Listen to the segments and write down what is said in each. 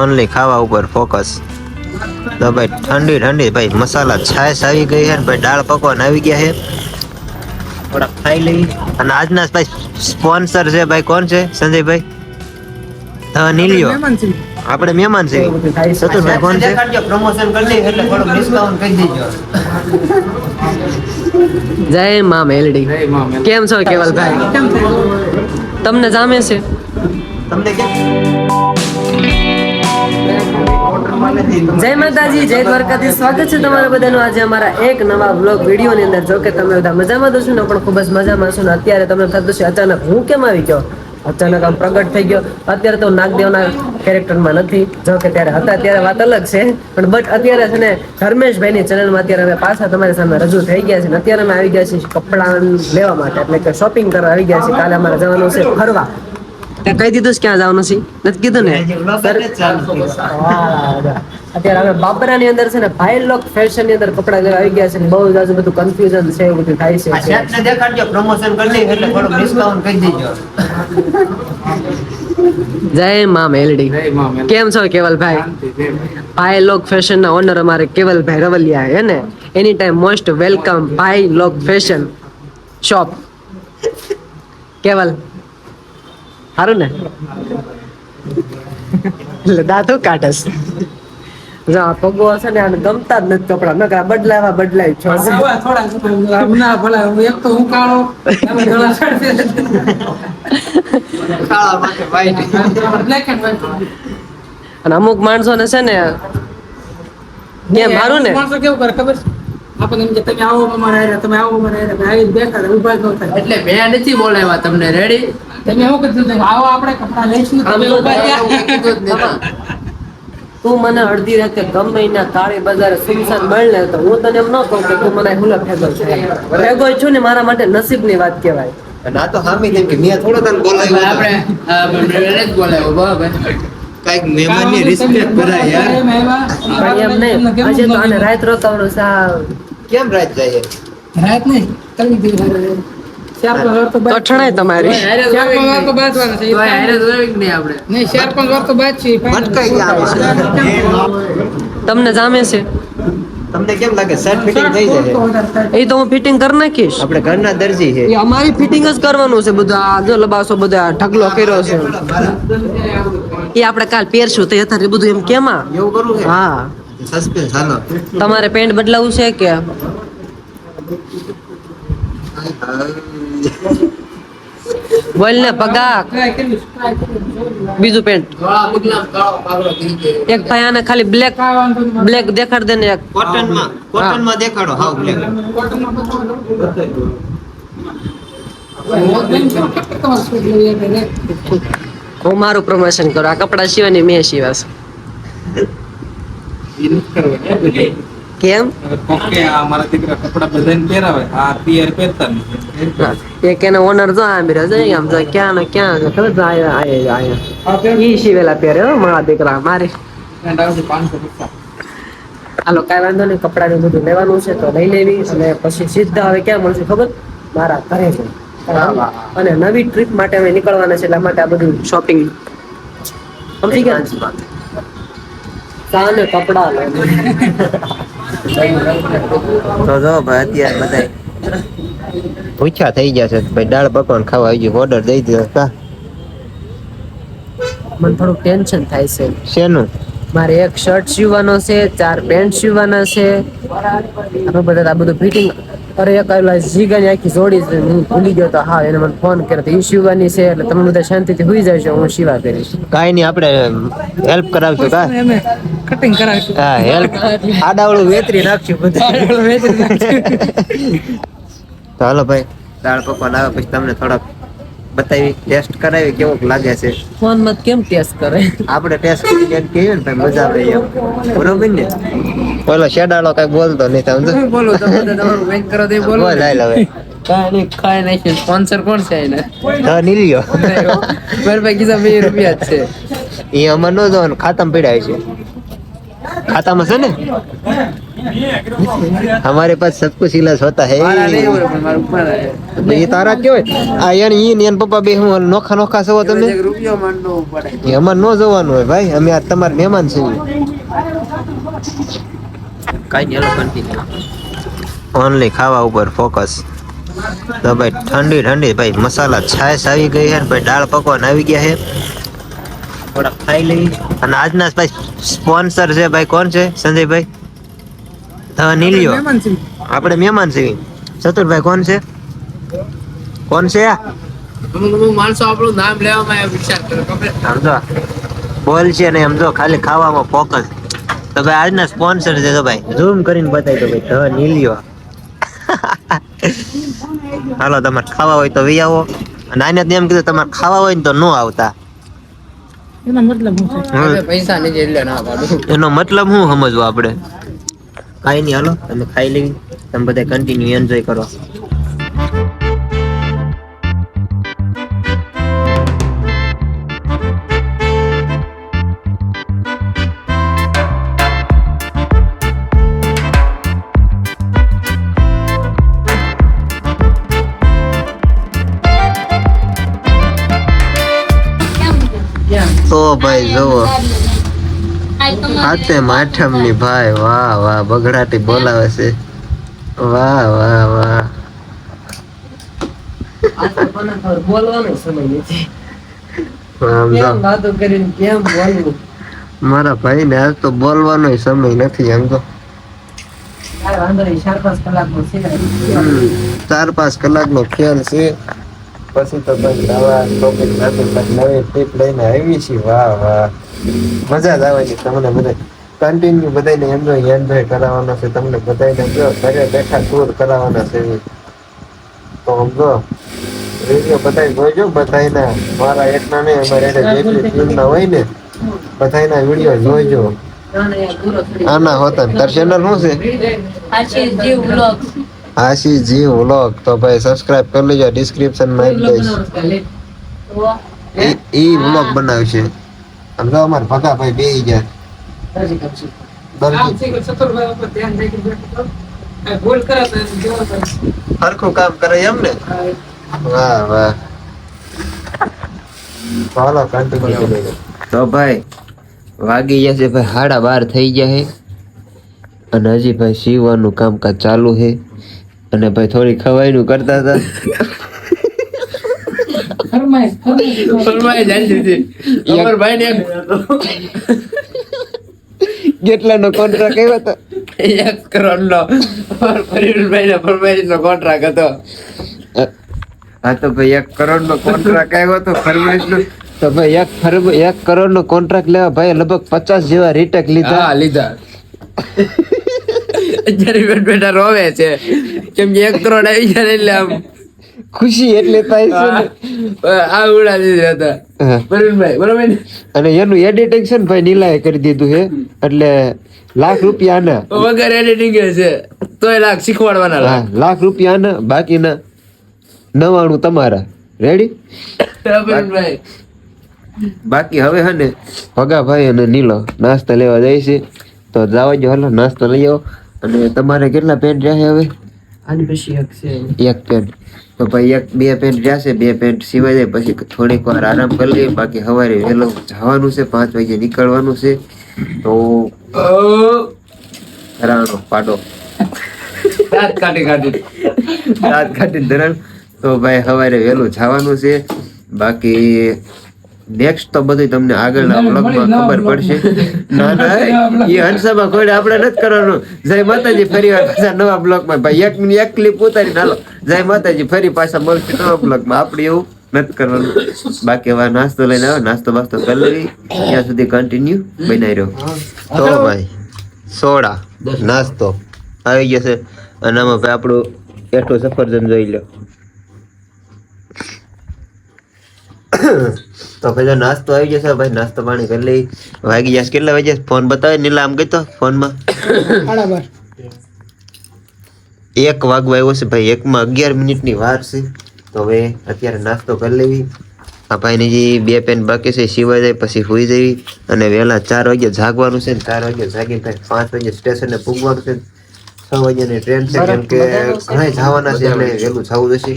Only ખાવા ઉપર focus તો ભાઈ ઠંડી ઠંડી ભાઈ મસાલા છાશ આવી ગઈ છે ભાઈ દાળ પકવાન આવી ગયા છે. થોડા ખાઈ લઈ અને આજના ભાઈ સ્પોન્સર છે ભાઈ કોણ છે? સંજયભાઈ? હા નીલિયો. આપણે મહેમાન છે સતુરભાઈ કોણ છે? પ્રમોશન કરી દઈએ એટલે થોડું ડિસ્કાઉન્ટ કરી દેજો જય મા મેલડી. કેમ છો કેવલભાઈ? તમને જામે છે? તમને કેમ? જય માતાજી, જય દ્વારકાથી સ્વાગત છે તમારા બધાનું આજે અમારા એક નવા બ્લોગ વિડીયોની અંદર. જો કે તમે બધા મજામાં છો ને, પણ ખૂબ જ મજામાં છો ને. અત્યારે તમને થતું છે, અચાનક હું કેમ આવી ગયો? અચાનક આમ પ્રગટ થઈ ગયો. અત્યારે તો નાગદેવના કેરેક્ટરમાં નથી. જો કે ત્યારે હતા, ત્યારે વાત અલગ છે. પણ બટ અત્યારે છે ને, ધર્મેશભાઈની ચેનલમાં અત્યારે અમે પાછા તમારી સામે રજૂ થઈ ગયા છે અત્યારે અમે આવી ગયા છીએ કપડાં લેવા માટે. એટલે કે શોપિંગ કરવા આવી ગયા છીએ. કાલે અમારે જવાનું છે ફરવા. તે કહી દીધું ક્યાં જવાનું છે. નથી કીધું ને? અત્યારે હવે બાબરા ની અંદર છે ને ભાઈ લોક ફેશનની અંદર કપડા લેવા આવી ગયા છે ને બહુ જ બધું કન્ફ્યુઝન છે એવું બધું થાય આ છે શર્ટને દેખાડજો પ્રમોશન કરી દઈએ એટલે થોડું ડિસ્કાઉન્ટ કરી દેજો. જય મા મેલડી. કેમ છો કેવલભાઈ? ભાઈ લોક ફેશન ના ઓનર અમારે કેવલભાઈ રવલિયા હે ને? એની ટાઈમ મોસ્ટ વેલકમ ભાઈ લોક ફેશન શોપ કેવલ? સારું ને એટલે દાંતો કાઢસ. પગો હશે ને આને ગમતા જ નથી કપડા. નકર બદલાવા બદલાય છો. ના ભલા એક તો હું કાળો અને અમુક માણસો ને છે ને મારું ને? માણસો કેવું કરે ખબર છે? આપણને એમ કે તમે આવો અમારા હારે, તમે આવો અમારા હારે. અમે આવીને બેઠા ઊભા ન થાય. એટલે મેં નથી બોલાવ્યા તમને રેડી તમે એવું કીધું હતું આવો આપણે કપડાં લઈશું. તમે ઊભા ત્યાં. તું મને અડધી રાતે ગમે ના કાળી બજારે સુમસાન મળે તો હું તને એમ ન કહું કે તું મને હુલા ફેગો છે. ફેગો છું ને મારા માટે નસીબની વાત કહેવાય. ના તો હામી જેમ કે મિયા થોડો તને બોલાવ્યો હતો. આપણે મેં બોલાવ્યો બરાબર કાંઈક મહેમાનની respect કરાય યાર. પણ એમ નહીં આજે તો આને રાત રોકાવાનું છે આ કેમ રાત જાય રાત નહીં કલી દિવસ ચાર પાંચ વાર તો બાદ તમારી. ચાર પાંચ વાર તો બાદવાના છે. તો હારે તો હોય કે નહીં આપણે. નહીં ચાર પાંચ વાર તો બાદ છે ભટકાઈ ગયા આમાં. તમને જામે છે? તમને કેમ લાગે શર્ટ ફિટિંગ થઈ જાય? એ તો હું ફિટિંગ કરી નાખીશ. આપણે ઘરના દરજી છે. એ અમારી ફિટિંગ જ કરવાનું છે બધું આ જો લબાસો બધો આ ઢગલો કર્યો છે. એ આપણે કાલ પહેરશું તો અત્યારે બધું એમ કેમાં? એવું કરવું હા. Suspense hello. તમારે પેન્ટ બદલાવું છે કે? બોલ ને પગાક બીજું પેન્ટ. એક ભાઈ આને ખાલી બ્લેક. બ્લેક દેખાડ દે ને એક કોટનમાં કોટનમાં દેખાડો હાવ બ્લેક. હું મારું પ્રમોશન કરું આ કપડા સીવાની મેં સીવાશ કેમ? ઓકે આ મારા દીકરા કપડા બધાને પહેરાવે આ પિયર પહેરતા નથી એક એને ઓનર જો આમ રહ્યો છે આમ જો ક્યાં ને ક્યાં ખબર છે? આયા આયા આયા ઈ સીવેલા પહેરે હો મારા દીકરા મારી. એન્ડ આવશે પાંચસો પચાસ. હાલો કાંઈ વાંધો નહીં કપડાનું બધું લેવાનું છે તો લઈ લેવી અને પછી સીધા હવે ક્યાં મળશે ખબર? મારા ઘરે છે અને નવી ટ્રીપ માટે અમે નીકળવાના છે એટલા માટે આ બધું શોપિંગ સમજી ગયા? ને? કપડા લે. તો જો ભાઈ અત્યારે બધા પૂછ્યા થઈ ગયા છે ભાઈ દાળ પકવાન ખાવા આવી ગયું ઓર્ડર દઈ દીધો કા? મને થોડું ટેન્શન થાય છે. શેનું? મારે એક શર્ટ સીવવાનો છે ચાર પેન્ટ સીવવાના છે. આનું બધા આ બધું ફિટિંગ અરે એક ઓલા જીગાની આખી જોડી છે હું ભૂલી ગયો તો હા એને મને ફોન કર્યો તો એ શિવાની છે એટલે તમે બધા શાંતિથી સુઈ જશો હું શિવા કરીશ. કાંઈ નહીં આપણે હેલ્પ કરાવશું કા? કટિંગ કરાવીશું. હા હેલ્પ આડાવળું વેતરી નાખશું બધું. તો હાલો ભાઈ દાળ પકવાન આવે પછી તમને થોડાક બતાવી ટેસ્ટ કરાવી કેવું લાગે છે? ફોનમાં કેમ ટેસ્ટ કરે? આપણે ટેસ્ટ કરીને કહીએ ને ભાઈ મજા આવે એમ? બરોબર ને? બોલો શેડાળો કઈ બોલતો નહીં સમજો બોલો તમે બધા તમારું બેંક કરો તે બોલો બોલ હાલ હવે કાંઈ નહીં ખાઈ નાખ્યું સ્પોન્સર કોણ છે એને હા નીલ્યો મારા ભાઈ કીધા બે રૂપિયા જ છે એ અમાર નો જોવાનું ખાતામાં પીડાય છે ખાતામાં છે ને हमारे पास सब कुछ इलाज होता है મારા નહીં હોય પણ મારા ઉપર આવે. તો એ તારા કેવાય આ યાર ઈ ને એન પપ્પા બે હું નોખા નોખા છો તમે એક રૂપિયો માંડવો પડે એ અમારે ન જવાનું હોય ભાઈ અમે આ તમારા મહેમાન છીએ કાઈ નહીં હાલો ઓનલી ખાવા ઉપર ફોકસ તો ભાઈ ઠંડી ઠંડી. ભાઈ મસાલા છાશ આવી ગઈ છે ભાઈ દાળ પકવાન આવી ગયા છે. થોડા ખાઈ લઈ અને આજના ભાઈ સ્પોન્સર છે ભાઈ કોણ છે? સંજયભાઈ? નીલિયો. મહેમાન છે આપણે મહેમાન છીએ. ચતુરભાઈ કોણ છે? કોણ છે? માણસો આપણું નામ લેવામાં વિચાર કરો. બોલ છે ને સમજો ખાલી ખાવામાં ફોકસ તો ભાઈ આજના સ્પોન્સર છે તો ભાઈ. ઝૂમ કરીને બતાવી દો ભાઈ ધ નીલિયો. હાલો તમારે ખાવા હોય તો વી આવો. અને આને એમ કીધું તમારે ખાવા હોય ને તો ન આવતા. એનો મતલબ શું શું સમજવું આપણે? કાંઈ નહીં હાલો તમે ખાઈ લેવી. તમે બધા કન્ટિન્યુ એન્જોય કરો. ભાઈ જોવો હાથે માઠમની ભાઈ વાહ વાહ બગડાટી બોલાવે છે. વાહ વાહ વાહ. આ તો મને ખબર, બોલવાનો સમય નથી. આમ જો. કેમ વાતો કરીને કેમ બોલવું? મારા ભાઈ ને આજ તો બોલવાનો સમય નથી એમ તો ચાર પાંચ કલાક નો ખ્યાલ છે. પછી તો ભાઈ નવા ટોપિક સાથે નવી ટીપ લઈને આવી છીએ. વાહ વાહ. મજા જ આવે છે તમને બધા કન્ટિન્યુ બધાને એન્જોય એન્જોય કરાવવાનો છે તમને બધાને જો ઘરે બેઠા ટૂર કરાવવાના છે. તો સમજો વીડિયો બધા જોઈજો બધાના મારા એકના નહીં અમારે જેટલી ટીમના હોય ને. બધાના વીડિયો જોઈજો આના હોતા તાર ચેનલ શું છે? જીવ વ્લોગ આશીષ જી વ્લોગ તો ભાઈ સબસ્ક્રાઇબ કરી લેજો ડિસ્ક્રિપ્શનમાં આપી દઈશ ઈ- ઈ વ્લોગ બનાવ્યું છે આમ જો અમાર ભગા ભાઈ બેહી ગયા આમ દરજી છે કે ચતુરભાઈ ઉપર ધ્યાન રાખી બેઠો તો કાંઈ ભૂલ કરે તો એને જોવા પડે. હરખું કામ કરે એમ ને વાહ વાહ ચાલો કન્ટિન્યુ તો ભાઈ વાગી ગયા છે ભાઈ સાડા બાર થઈ ગયા છે અને હજી ભાઈ સીવવાનું કામકાજ ચાલુ છે અને ભાઈ થોડી ખવાઈનું કરતા હતા. કેટલાનો કોન્ટ્રાક્ટ આવ્યો હતો એક કરોડ નો પરિવર્તભાઈ નો કોન્ટ્રાક્ટ હતો. હા તો ભાઈ એક કરોડનો કોન્ટ્રાક્ટ આવ્યો હતો ફરમાઈશ નો તો ભાઈ એક ફરમ એક કરોડ નો કોન્ટ્રાક્ટ લેવા ભાઈ લગભગ પચાસ જેવા રીટેક લીધા. લીધા. અત્યારે બેઠ બેઠા રોવે છે. કેમ કે એક કરોડ આવી ગયા એટલે આમ ખુશી એટલે થાય છે આ ઉડા દીધા હતા. હા. બરોબર અને એનું એડિટિંગ છે ને ભાઈ નીલાએ કરી દીધું છે. એટલે લાખ રૂપિયા વગર એડિટિંગ છે. તોય લાખ શીખવાડવાના લાખ. રૂપિયા બાકીના નવાણું તમારા. રેડી બાકી હવે હે ને ભગાભાઈ અને નીલો નાસ્તા લેવા જાય છે. તો જાવા જો હાલો નાસ્તો લઈ આવો. અને તમારે કેટલા પેન્ટ રહ્યા હવે? આની પછી એક છે. એક પેન્ટ. તો ભાઈ એક બે પેન્ટ જશે બે પેન્ટ સિવાય જાય. પછી થોડીક વાર આરામ કરી લઈએ. બાકી સવારે વહેલું જવાનું છે પાંચ વાગે નીકળવાનું છે. તો રાણો પાડો. દાંત કાઢી કાઢી. દાંત કાઢી ધરણ. તો ભાઈ સવારે વહેલું જવાનું છે. બાકી નેક્સ્ટ તો બધું તમને આગળના બ્લોગમાં ખબર પડશે. ના ના એ હંસામાં કોઈ આપણે નથી કરવાનું. જય માતાજી ફરી વાર પાછા નવા બ્લોગમાં ભાઈ એક મિનિટ એક ક્લિપ ઉતારી નાલો જય માતાજી ફરી પાછા મળશે નવા બ્લોગમાં આપણે એવું નથી કરવાનું. બાકી હવે નાસ્તો લઈને આવ્યો નાસ્તો બાસ્તો કરી લેવી. ત્યાં સુધી કન્ટિન્યુ બનાવી રહ્યો. તો ભાઈ સોડા નાસ્તો. આવી ગયો છે. અને આમાં ભાઈ આપણું એટલું સફરજન જોઈ લો. તો ભાઈ નાસ્તો આવી જશે. ભાઈ નાસ્તો પાણી કરી લઈ. વાગી જશે. કેટલા વાગ્યા ફોન બતાવે? નીલા આમ કીધો ફોનમાં. એક વાગવા આવ્યો છે. ભાઈ એકમાં અગિયાર મિનિટની વાર છે. તો હવે અત્યારે નાસ્તો કરી લેવી. આ ભાઈની જે બે પેન બાકી છે સિવાય જાય પછી સુઈ જવી. અને વહેલા ચાર વાગે જાગવાનું છે ને ચાર વાગે જાગી ભાઈ પાંચ વાગે સ્ટેશને પૂગવાનું છે છ વાગ્યાની ટ્રેન છે કેમ કે ઘણા જવાના છે એટલે વહેલું જવું જશે.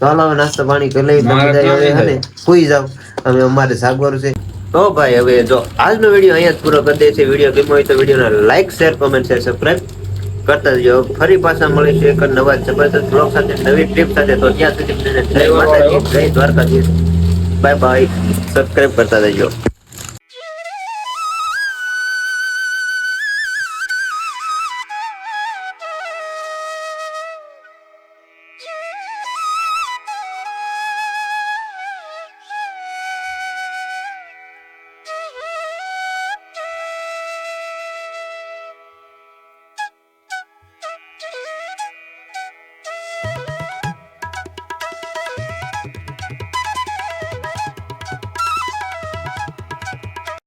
તો હાલો નાસ્તો પાણી કરી લઈ તમે હવે હે ને? સુઈ જાવ અમે અમારે જાગવાનું છે. તો ભાઈ હવે જો આજનો વીડિયો અહીંયા જ પૂરો કરી દે છે વીડિયો ગમ્યો હોય તો વિડીયોને like share comment share subscribe કરતા જજો. ફરી પાછા મળીશું એક નવા જબરદસ્ત બ્લોગ સાથે નવી ટ્રીપ સાથે. તો ત્યાં સુધી જય માતાજી જય દ્વારકાધીશ. બાય બાય સબસ્ક્રાઇબ કરતા જજો.